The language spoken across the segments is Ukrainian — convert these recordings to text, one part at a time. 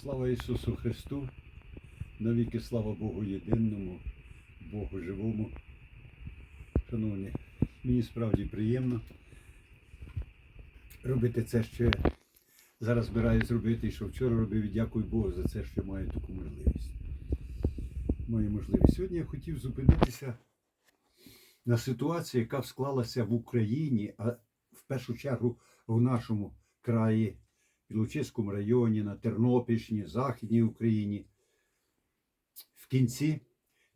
Слава Ісусу Христу, навіки слава Богу єдиному, Богу живому. Шановні, мені справді приємно робити це, що я зараз збираюсь зробити, і що вчора робив, і дякую Богу за це, що маю таку можливість. Маю можливість. Сьогодні я хотів зупинитися на ситуації, яка склалася в Україні, а в першу чергу в нашому краї, Білочиському районі, на Тернопільщині, Західній Україні. В кінці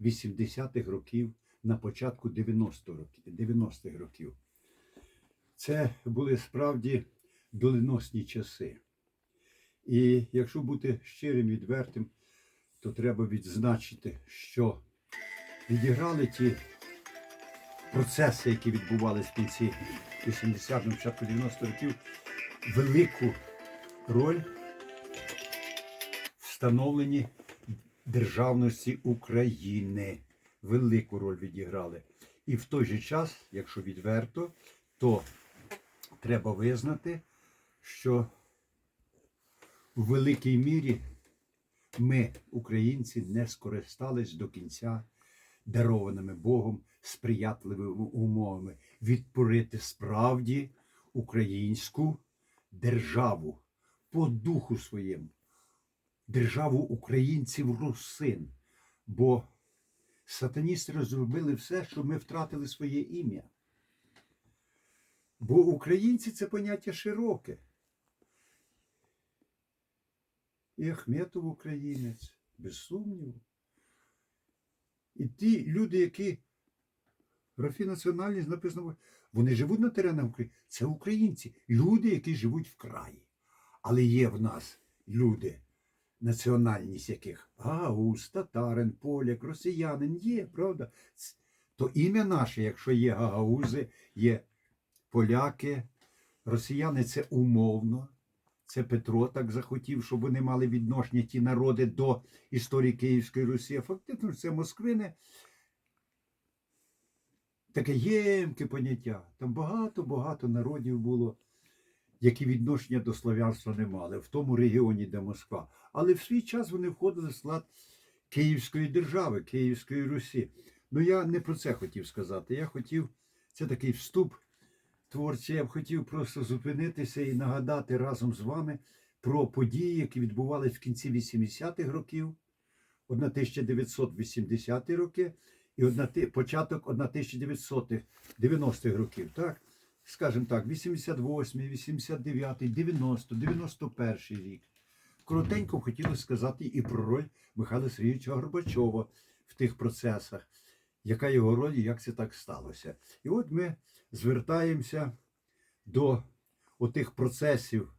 80-х років, на початку 90-х років, 90-х років. Це були справді доленосні часи. І якщо бути щирим, відвертим, то треба відзначити, що відіграли ті процеси, які відбувалися в кінці 80-х, початку 90-х років, велику роль в становленні державності України. Велику роль відіграли. І в той же час, якщо відверто, то треба визнати, що в великій мірі ми, українці, не скористались до кінця дарованими Богом сприятливими умовами відтворити справді українську державу по духу своєму, державу українців русин. Бо сатаністи зробили все, щоб ми втратили своє ім'я. Бо українці це поняття широке. І Ахметов українець, без сумніву. І ті люди, які графі національність написано, вони живуть на теренах України. Це українці, люди, які живуть в краї. Але є в нас люди, національність яких гагауз, татарин, поляк, росіянин є, правда? То ім'я наше, якщо є гагаузи, є поляки, росіяни це умовно. Це Петро так захотів, щоб вони мали відношення ті народи до історії Київської Русі. Фактично це Москвини. Таке ємке поняття. Там багато-багато народів було, які відношення до славянства не мали в тому регіоні, де Москва. Але в свій час вони входили в склад Київської держави, Київської Русі. Ну я не про це хотів сказати. Я хотів, це такий вступ творчий, я б хотів просто зупинитися і нагадати разом з вами про події, які відбувалися в кінці 80-х років, 1980-ті роки і початок 1990-х років. Так? Скажімо так, 88, 89, 90, 91 рік. Коротенько хотілося сказати і про роль Михайла Сергійовича Горбачова в тих процесах, яка його роль і як це так сталося. І от ми звертаємося до отих процесів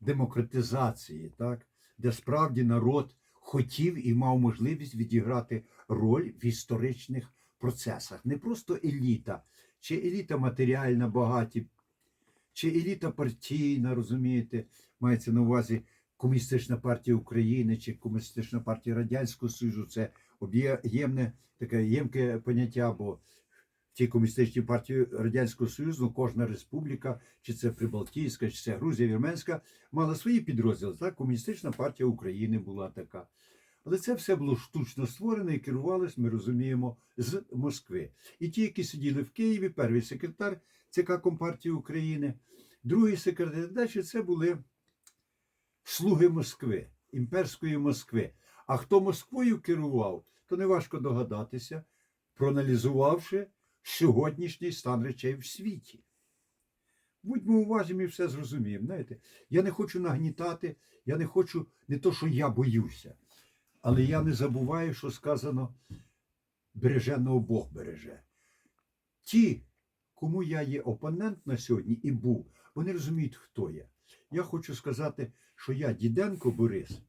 демократизації, так, де справді народ хотів і мав можливість відіграти роль в історичних процесах. Не просто еліта, чи еліта матеріальна багаті, чи еліта партійна, розумієте, мається на увазі Комуністична партія України чи Комуністична партія Радянського Союзу. Це об'ємне таке ємке поняття, бо в тій комуністичній партії Радянського Союзу кожна республіка, чи це Прибалтійська, чи це Грузія, Вірменська, мала свої підрозділи. Так, Комуністична партія України була така. Але це все було штучно створене і керувалось, ми розуміємо, з Москви. І ті, які сиділи в Києві, перший секретар ЦК Компартії України, другий секретар, далі це були слуги Москви, імперської Москви. А хто Москвою керував, то неважко догадатися, проаналізувавши сьогоднішній стан речей в світі. Будьмо уважні і все зрозуміємо. Знаєте, я не хочу нагнітати, я не хочу не то, що я боюся, але я не забуваю, що сказано береженого Бог береже. Ті, кому я є опонент на сьогодні і був, вони розуміють, хто я. Я хочу сказати, що я, Діденко Борис,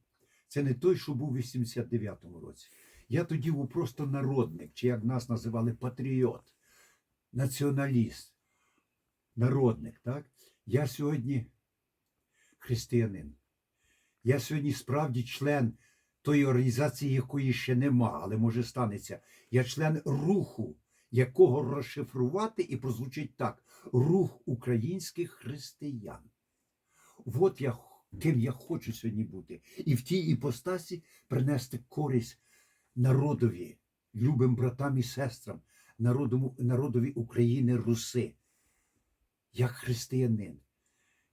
це не той, що був у 89-му році. Я тоді був просто народник, чи як нас називали патріот, націоналіст, народник. Так? Я сьогодні християнин. Я сьогодні справді член тої організації, якої ще нема, але може станеться. Я член руху, якого розшифрувати і прозвучить так: рух українських християн. От я ким я хочу сьогодні бути. І в тій іпостасі принести користь народові, любим братам і сестрам, народу, народові України Руси, як християнин.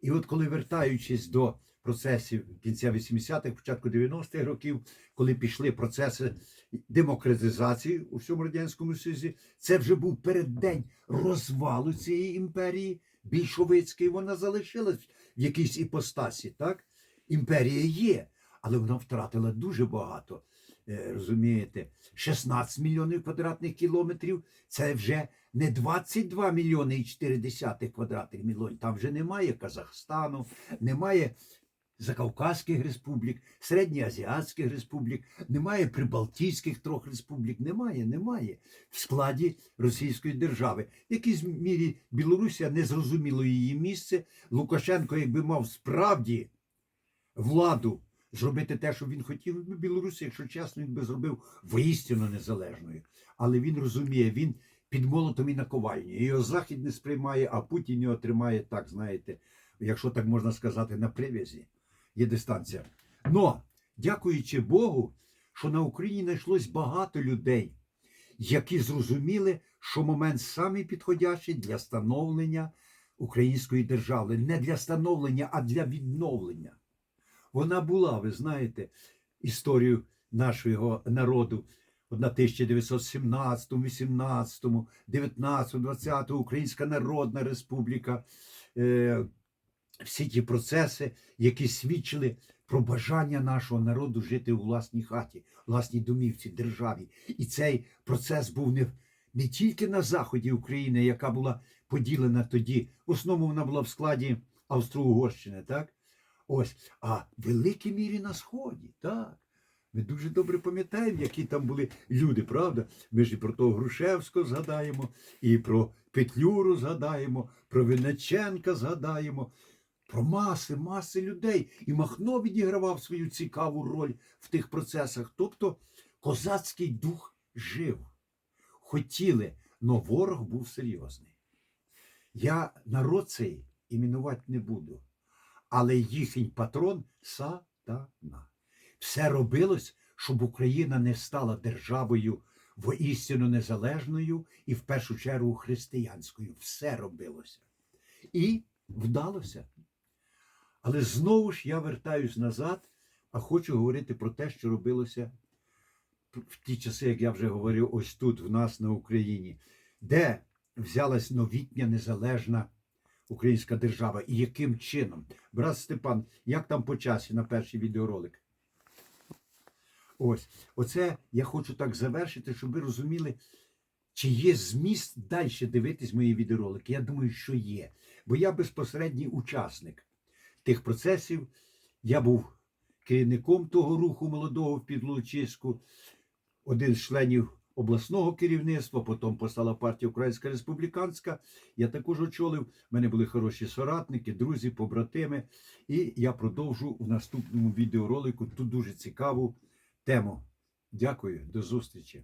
І от коли вертаючись до процесів кінця 80-х, початку 90-х років, коли пішли процеси демократизації у всьому радянському Союзі, це вже був переддень розвалу цієї імперії більшовицької. Вона залишилась в якійсь іпостасі. Так? Імперія є, але вона втратила дуже багато. Е, Розумієте, 16 мільйонів квадратних кілометрів це вже не 22 мільйони і 4 десятих квадратних мільйонів. Там вже немає Казахстану, немає Закавказьких республік, Середньоазіатських республік, немає Прибалтійських трьох республік. Немає, немає в складі Російської держави. В якійсь мірі Білорусія не зрозуміло її місце. Лукашенко, якби мав справді владу зробити те, що він хотів, Білорусі, якщо чесно, він би зробив воістину незалежною. Але він розуміє, він під молотом і наковальні. Його Захід не сприймає, а Путін його тримає так, знаєте, якщо так можна сказати, на прив'язі. Є дистанція. Но, дякуючи Богу, що на Україні знайшлось багато людей, які зрозуміли, що момент самий підходящий для становлення української держави. Не для становлення, а для відновлення. Вона була, ви знаєте, історію нашого народу. От на 1917, 18, 19, 20 Українська Народна Республіка. Всі ті процеси, які свідчили про бажання нашого народу жити у власній хаті, власній домівці, державі. І цей процес був не, не тільки на заході України, яка була поділена тоді. В основному вона була в складі Австро-Угорщини, так? Ось, а в великій мірі на Сході, так. Ми дуже добре пам'ятаємо, які там були люди, правда? Ми ж і про того Грушевського згадаємо, і про Петлюру згадаємо, про Винниченка згадаємо, про маси, маси людей. І Махно відігравав свою цікаву роль в тих процесах. Тобто козацький дух жив. Хотіли, но ворог був серйозний. Я народ цей іменувати не буду, але їхній патрон сатана. Все робилось, щоб Україна не стала державою воістину незалежною і в першу чергу християнською. Все робилося. І вдалося. Але знову ж я вертаюсь назад, а хочу говорити про те, що робилося в ті часи, як я вже говорив, ось тут, в нас на Україні, де взялась новітня незалежна українська держава і яким чином. Брат Степан, як там по часі на перший відеоролик? Ось, оце я хочу так завершити, щоб ви розуміли, чи є зміст далі дивитись мої відеоролики. Я думаю, що є. Бо я безпосередній учасник тих процесів. Я був керівником того руху молодого в Підлучиську, один з членів обласного керівництва, потім постала партія Українська Республіканська. Я також очолив. У мене були хороші соратники, друзі, побратими. І я продовжу в наступному відеоролику ту дуже цікаву тему. Дякую, до зустрічі.